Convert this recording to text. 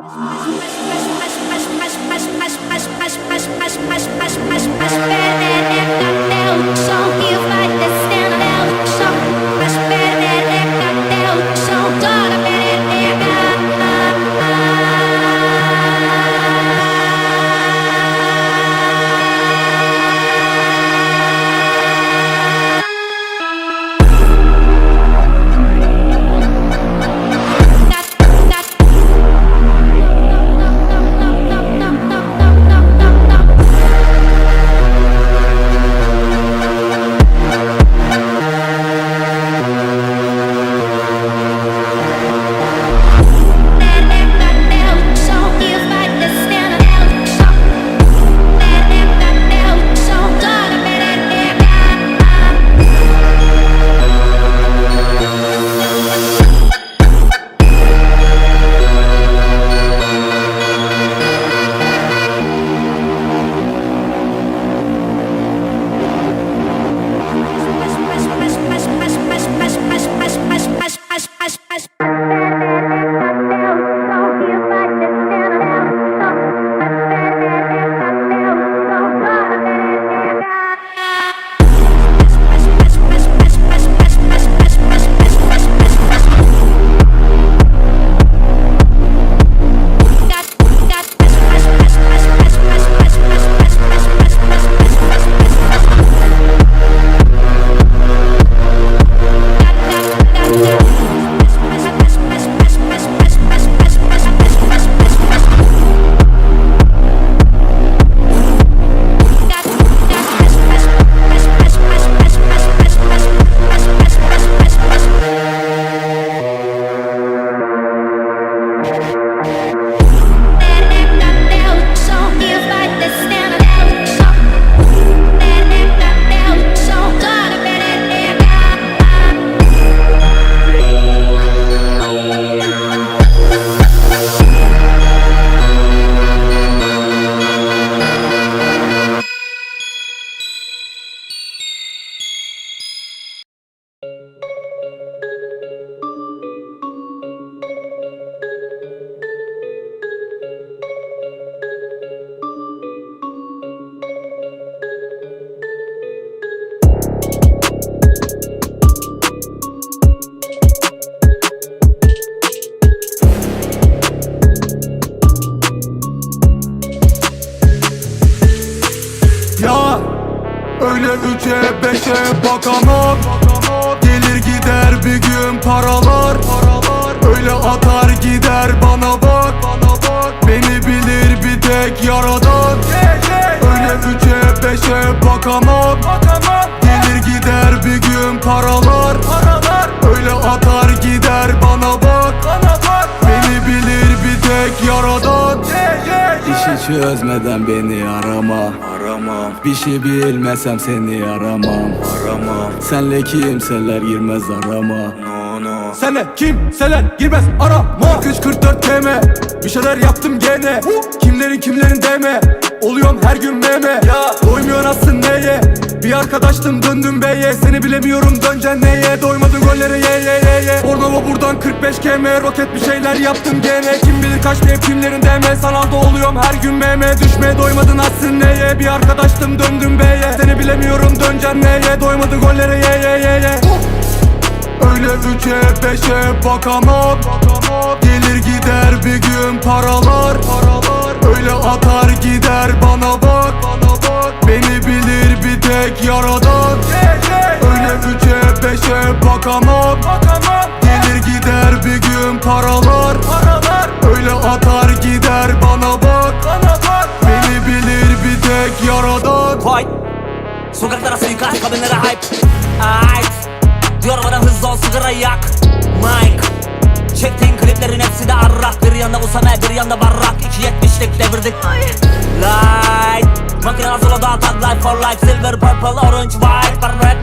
Sube, sube, sube, üçe beşe bakamam Gelir gider bir gün paralar. Öyle atar gider bana bak. Beni bilir bir tek yaradan çözmeden beni arama. Aramam, Bir şey bilmesem seni aramam. Aramam Senle kimseler girmez arama. No no Senle kimseler girmez arama. 344 TM Bir şeyler yaptım gene. Kimlerin kimlerin deme. Oluyorum her gün meme. Doymuyor aslında neye? Bir arkadaştım döndüm beye Seni bilemiyorum döneceksin neye? Doymadın gollere ye ye ye ye. Bornova buradan 45 km Roket bir şeyler yaptım gene. Kim bilir kaç dev kimlerin deme. Sanalda oluyorum her gün meme. Düşmeye doymadın aslında neye? Bir arkadaştım döndüm beye Seni bilemiyorum döneceksin neye? Doymadın gollere ye ye ye ye Öyle üçe beşe bakamam. Gelir gider bir gün paralar. Öyle atar gider bana bak. Beni bilir bir tek yaradan. Öyle üçe beşe bakamam. Gelir gider bir gün paralar. Öyle atar gider bana bak. Beni bilir bir tek yaradan. Sokaklara suikast kadınlara hype. Ait Bana hızlı ol sigara yak. Mike. Çektiğin kliplerin hepsi de arrak. Bir yanda Usame bir yanda Barrak. 2.70'lik devirdik. Light. Makine hazırladı atak life for life Silver purple orange white. Paranoid